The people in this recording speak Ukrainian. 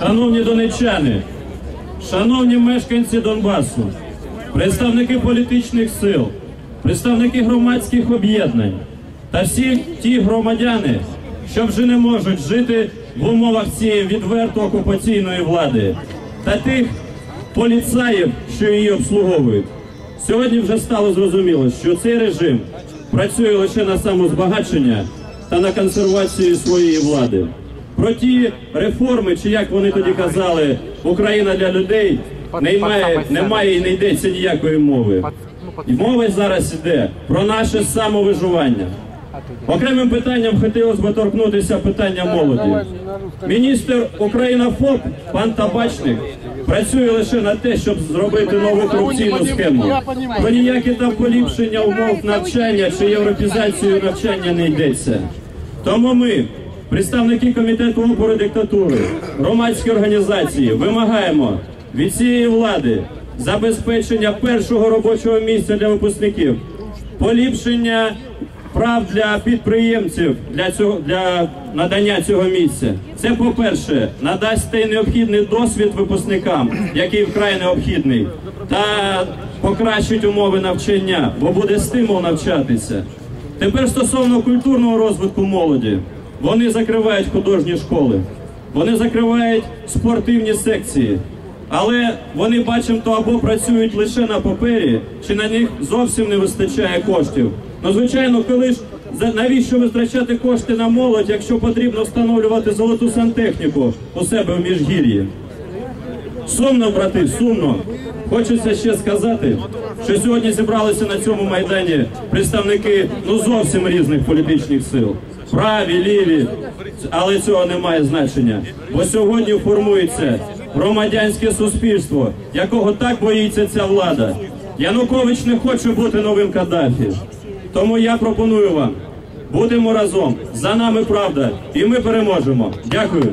Шановні донеччани, шановні мешканці Донбасу, представники політичних сил, представники громадських об'єднань та всі ті громадяни, що вже не можуть жити в умовах цієї відверто окупаційної влади, та тих поліцаїв, що її обслуговують. Сьогодні вже стало зрозуміло, що цей режим працює лише на самозбагачення та на консервацію своєї влади. Про ті реформи, чи як вони тоді казали, Україна для людей, немає, немає і не йдеться ніякої мови. І мова зараз йде про наше самовиживання. Окремим питанням хотілося б торкнутися питання молоді. Міністр Україна ФОП, пан Табачник, працює лише на те, щоб зробити нову корупційну схему. Про ніяке там поліпшення умов навчання чи європізацію навчання не йдеться. Тому ми, представники комітету опору диктатури, громадські організації, вимагаємо від цієї влади забезпечення першого робочого місця для випускників, поліпшення прав для підприємців для цього для надання цього місця. Це по-перше, надасть той необхідний досвід випускникам, який вкрай необхідний, та покращить умови навчання, бо буде стимул навчатися. Тепер стосовно культурного розвитку молоді, вони закривають художні школи, вони закривають спортивні секції. Але вони бачимо, або працюють лише на папері, чи на них зовсім не вистачає коштів. Ну, звичайно, коли ж навіщо витрачати кошти на молодь, якщо потрібно встановлювати золоту сантехніку у себе в міжгір'ї? Сумно, брати, сумно. Хочеться ще сказати, що сьогодні зібралися на цьому майдані представники ну зовсім різних політичних сил. Праві, ліві, але цього не має значення. Бо сьогодні формується громадянське суспільство, якого так боїться ця влада. Янукович не хоче бути новим Каддафі. Тому я пропоную вам, будемо разом. За нами правда, і ми переможемо. Дякую.